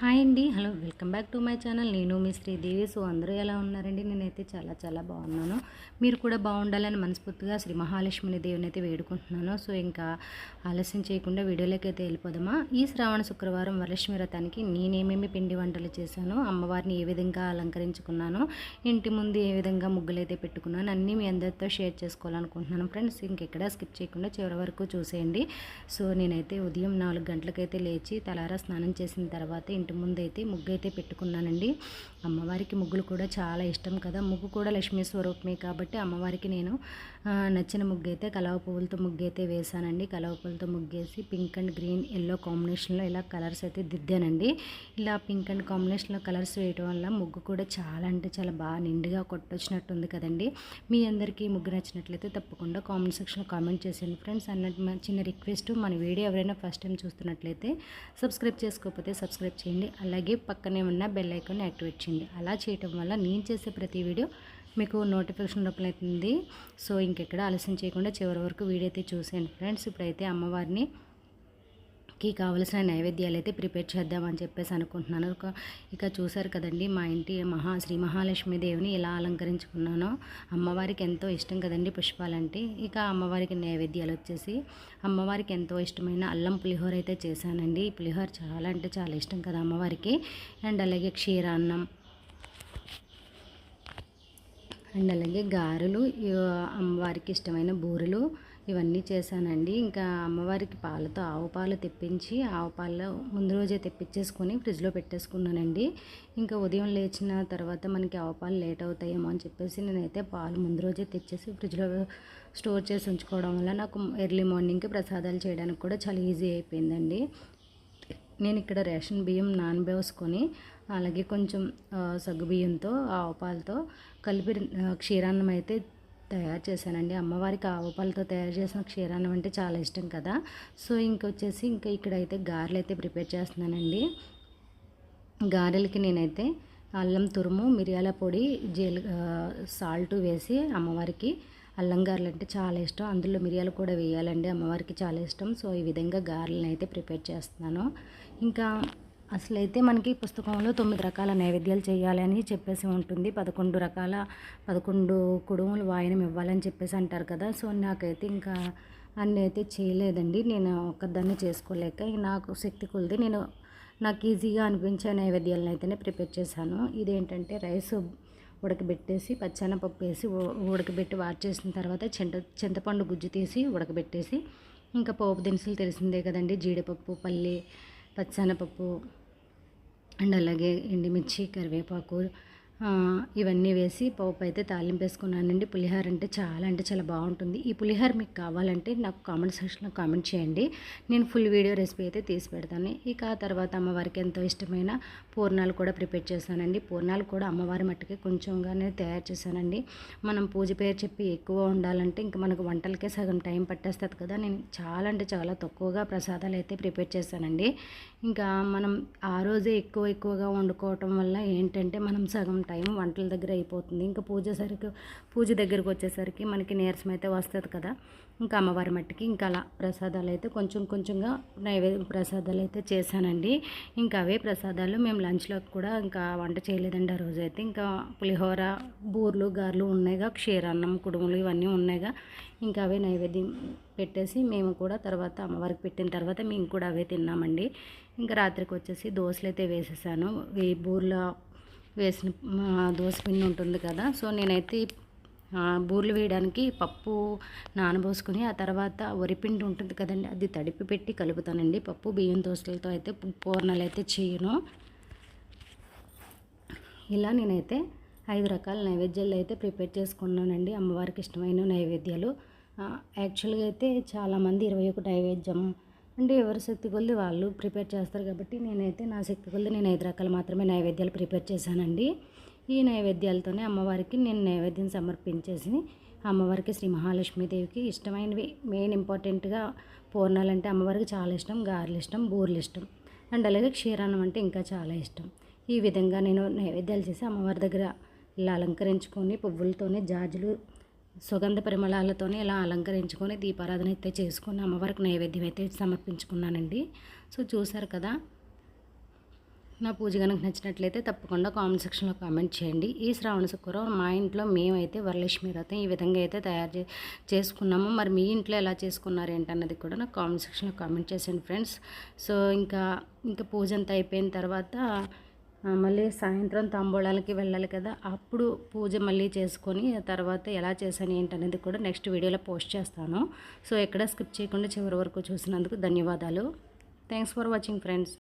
Hi అండి. Hello welcome back to my channel. నేను మీ శ్రీదేవి. సో అందరూ ఎలా ఉన్నారండి? నేనైతే చాలా చాలా బాగున్నాను. మీరు కూడా బాగుండాలని మనస్ఫూర్తిగా శ్రీ మహాలక్ష్మిని దేవుని అయితే వేడుకుంటున్నాను. సో ఇంకా ఆలస్యం చేయకుండా వీడియోలోకి అయితే వెళ్ళిపోదామా? ఈ శ్రావణ శుక్రవారం వరలక్ష్మి వ్రతానికి నేనేమేమి పిండి వంటలు చేశాను అమ్మవారిని ఏ విధంగా అలంకరించుకున్నాను ఇంటి ముందు ఏ విధంగా ముగ్గులు అయితే పెట్టుకున్నాను అన్నీ మీ అందరితో షేర్ చేసుకోవాలనుకుంటున్నాను. ఫ్రెండ్స్ ఇంకెక్కడ స్కిప్ చేయకుండా చివరి వరకు చూసేయండి. సో నేనైతే ఉదయం నాలుగు గంటలకైతే లేచి తలారా స్నానం చేసిన తర్వాత ఇంటి ముందు అయితే ముగ్గు అయితే పెట్టుకున్నానండి. అమ్మవారికి ముగ్గులు కూడా చాలా ఇష్టం కదా. ముగ్గు కూడా లక్ష్మీ స్వరూపమే కాబట్టి అమ్మవారికి నేను నచ్చిన ముగ్గు అయితే కలవ పువ్వులతో ముగ్గు అయితే వేశానండి. కలవ పువ్వులతో ముగ్గేసి పింక్ అండ్ గ్రీన్ ఎల్లో కాంబినేషన్లో ఇలా కలర్స్ అయితే దిద్దానండి. ఇలా పింక్ అండ్ కాంబినేషన్లో కలర్స్ వేయటం వల్ల ముగ్గు కూడా చాలా అంటే చాలా బాగా నిండుగా కొట్టొచ్చినట్టుంది కదండి. మీ అందరికీ ముగ్గు నచ్చినట్లయితే తప్పకుండా కామెంట్ సెక్షన్లో కామెంట్ చేసేయండి ఫ్రెండ్స్. అన్నట్టు చిన్న రిక్వెస్ట్ మన వీడియో ఎవరైనా ఫస్ట్ టైం చూస్తున్నట్లయితే సబ్స్క్రైబ్ చేసుకోకపోతే సబ్స్క్రైబ్ చేయండి. అలాగే పక్కనే ఉన్న బెల్ ఐకాన్ యాక్టివేట్ చేయండి. అలా చేయటం వల్ల నేను చేసే ప్రతి వీడియో మీకు నోటిఫికేషన్ రూపంలో సో ఇంకెక్కడ ఆలస్యం చేయకుండా చివరి వరకు వీడియో అయితే చూసేయండి. ఫ్రెండ్స్ ఇప్పుడైతే అమ్మవారిని కి కావలసిన నైవేద్యాలు అయితే ప్రిపేర్ చేద్దామని చెప్పేసి అనుకుంటున్నాను. ఇక చూసారు కదండి మా ఇంటి మహా శ్రీ మహాలక్ష్మి దేవిని ఎలా అలంకరించుకున్నానో అమ్మవారికి ఎంతో ఇష్టం కదండి పుష్పాలంటే. ఇక అమ్మవారికి నైవేద్యాలు వచ్చేసి అమ్మవారికి ఎంతో ఇష్టమైన అల్లం పులిహోర అయితే చేశానండి. ఈ పులిహోర చాలా అంటే చాలా ఇష్టం కదా అమ్మవారికి. అండ్ అలాగే క్షీరాన్నం. అండ్ అలాగే గారెలు అమ్మవారికి ఇష్టమైన బూరెలు. ఇవన్నీ చేశానండి. ఇంకా అమ్మవారికి పాలతో ఆవు పాలు తెప్పించి ఆవు పాలు ముందు రోజే తెప్పించేసుకొని ఫ్రిడ్జ్లో పెట్టేసుకున్నానండి. ఇంకా ఉదయం లేచిన తర్వాత మనకి ఆవు పాలు లేట్ అవుతాయేమో అని చెప్పేసి నేనైతే పాలు ముందు రోజే తెచ్చేసి ఫ్రిడ్జ్లో స్టోర్ చేసి ఉంచుకోవడం వల్ల నాకు ఎర్లీ మార్నింగ్కి ప్రసాదాలు చేయడానికి కూడా చాలా ఈజీ అయిపోయిందండి. నేను ఇక్కడ రేషన్ బియ్యం నానబోసుకొని అలాగే కొంచెం సగ్గు బియ్యంతో ఆవు పాలతో కలిపి క్షీరాన్నం అయితే తయారు చేశానండి. అమ్మవారికి ఆవుపాలతో తయారు చేసిన క్షీరాన్నం అంటే చాలా ఇష్టం కదా. సో ఇంకొచ్చేసి ఇంకా ఇక్కడైతే గారెలు అయితే ప్రిపేర్ చేస్తున్నానండి. గారెలకి నేనైతే అల్లం తురుము మిరియాల పొడి జీల సాల్ట్ వేసి అమ్మవారికి అల్లం గారెలు అంటే చాలా ఇష్టం. అందులో మిరియాలు కూడా వేయాలండి. అమ్మవారికి చాలా ఇష్టం. సో ఈ విధంగా గారెలను అయితే ప్రిపేర్ చేస్తున్నాను. ఇంకా అసలైతే మనకి పుస్తకంలో తొమ్మిది రకాల నైవేద్యాలు చేయాలని చెప్పేసి ఉంటుంది. పదకొండు రకాల పదకొండు కుడుములు వాయనం ఇవ్వాలని చెప్పేసి అంటారు కదా. సో నాకైతే ఇంకా అన్నీ అయితే చేయలేదండి. నేను ఒక్కదాన్ని చేసుకోలేక నాకు శక్తి కొలిది నేను నాకు ఈజీగా అనిపించే నైవేద్యాలను అయితేనే ప్రిపేర్ చేశాను. ఇదేంటంటే రైస్ ఉడకబెట్టేసి పచ్చనపప్పు వేసి ఉడకబెట్టి వార్ చేసిన తర్వాత చింత చింతపండు గుజ్జు తీసి ఉడకబెట్టేసి ఇంకా పోపు దినుసులు తెలిసిందే కదండి జీడిపప్పు పల్లి పచ్చనపప్పు అండ్ అలాగే ఎండుమిర్చి కరివేపాకు ఇవన్నీ వేసి పోపు అయితే తాలింపు వేసుకున్నానండి. పులిహోర అంటే చాలా అంటే చాలా బాగుంటుంది. ఈ పులిహోర మీకు కావాలంటే నాకు కామెంట్ సెక్షన్లో కామెంట్ చేయండి. నేను ఫుల్ వీడియో రెసిపీ అయితే తీసి పెడతాను. ఇక ఆ తర్వాత అమ్మవారికి ఎంతో ఇష్టమైన పూర్ణాలు కూడా ప్రిపేర్ చేశానండి. పూర్ణాలు కూడా అమ్మవారి మట్టుకి కొంచెంగానే తయారు చేశానండి. మనం పూజ పేరు చెప్పి ఎక్కువ ఉండాలంటే ఇంకా మనకు వంటలకే సగం టైం పట్టేస్తుంది కదా. నేను చాలా అంటే చాలా తక్కువగా ప్రసాదాలు అయితే ప్రిపేర్ చేశానండి. ఇంకా మనం ఆ రోజే ఎక్కువ ఎక్కువగా వండుకోవటం వల్ల ఏంటంటే మనం సగం టైం వంటల దగ్గర అయిపోతుంది. ఇంకా పూజ సరికి పూజ దగ్గరకు వచ్చేసరికి మనకి నీరసం అయితే వస్తుంది కదా. ఇంకా అమ్మవారి మట్టికి ఇంకా అలా ప్రసాదాలు అయితే కొంచెం కొంచెంగా నైవేద్య ప్రసాదాలు అయితే చేశానండి. ఇంకా అవే ప్రసాదాలు మేము లంచ్లోకి కూడా ఇంకా వంట చేయలేదండి ఆ రోజు అయితే. ఇంకా పులిహోర బూర్లు గారెలు ఉన్నాయిగా క్షీరాన్నం కుడుములు ఇవన్నీ ఉన్నాయిగా. ఇంకా అవే నైవేద్యం పెట్టేసి మేము కూడా తర్వాత అమ్మవారికి పెట్టిన తర్వాత మేము కూడా అవే తిన్నామండి. ఇంకా రాత్రికి వచ్చేసి దోశలు అయితే వేసేసాను. ఈ బూర్ల వేసిన దోశ పిండి ఉంటుంది కదా. సో నేనైతే బూర్లు వేయడానికి పప్పు నానబోసుకుని ఆ తర్వాత వరిపిండి ఉంటుంది కదండి అది తడిపి పెట్టి కలుపుతానండి. పప్పు బియ్యం దోశలతో అయితే పూర్ణాలు అయితే చేయను. ఇలా నేనైతే ఐదు రకాల నైవేద్యాలు అయితే ప్రిపేర్ చేసుకున్నానండి. అమ్మవారికి ఇష్టమైన నైవేద్యాలు. యాక్చువల్గా అయితే చాలామంది ఇరవై ఒకటి నైవేద్యం అంటే ఎవరి శక్తి కొద్ది వాళ్ళు ప్రిపేర్ చేస్తారు కాబట్టి నేనైతే నా శక్తి కొద్ది నేను ఐదు రకాలు మాత్రమే నైవేద్యాలు ప్రిపేర్ చేశానండి. ఈ నైవేద్యాలతోనే అమ్మవారికి నేను నైవేద్యం సమర్పించేసి అమ్మవారికి శ్రీ మహాలక్ష్మీదేవికి ఇష్టమైనవి మెయిన్ ఇంపార్టెంట్గా పూర్ణాలు అంటే అమ్మవారికి చాలా ఇష్టం గారెలు ఇష్టం బూరెలు ఇష్టం. అండ్ అలాగే క్షీరాన్నం అంటే ఇంకా చాలా ఇష్టం. ఈ విధంగా నేను నైవేద్యాలు చేసి అమ్మవారి దగ్గర ఇలా అలంకరించుకొని పువ్వులతోనే జాజులు సుగంధ పరిమళాలతోనే ఇలా అలంకరించుకొని దీపారాధన అయితే చేసుకుని అమ్మవారికి నైవేద్యం అయితే సమర్పించుకున్నానండి. సో చూసారు కదా? నా పూజ కనుక నచ్చినట్లయితే తప్పకుండా కామెంట్ సెక్షన్లో కామెంట్ చేయండి. ఈ శ్రావణ శుక్రవారం మా ఇంట్లో మేమైతే వరలక్ష్మి రథం ఈ విధంగా అయితే తయారు చే చేసుకున్నాము. మరి మీ ఇంట్లో ఎలా చేసుకున్నారు ఏంటన్నది కూడా నాకు కామెంట్ సెక్షన్లో కామెంట్ చేసేయండి ఫ్రెండ్స్. సో ఇంకా ఇంకా పూజ అంతా అయిపోయిన తర్వాత మళ్ళీ సాయంత్రం తాంబూలాలకి వెళ్ళాలి కదా అప్పుడు పూజ మళ్ళీ చేసుకొని తర్వాత ఎలా చేశాను ఏంటనేది కూడా నెక్స్ట్ వీడియోలో పోస్ట్ చేస్తాను. సో ఎక్కడ స్కిప్ చేయకుండా చివరి వరకు చూసినందుకు ధన్యవాదాలు. Thanks for watching friends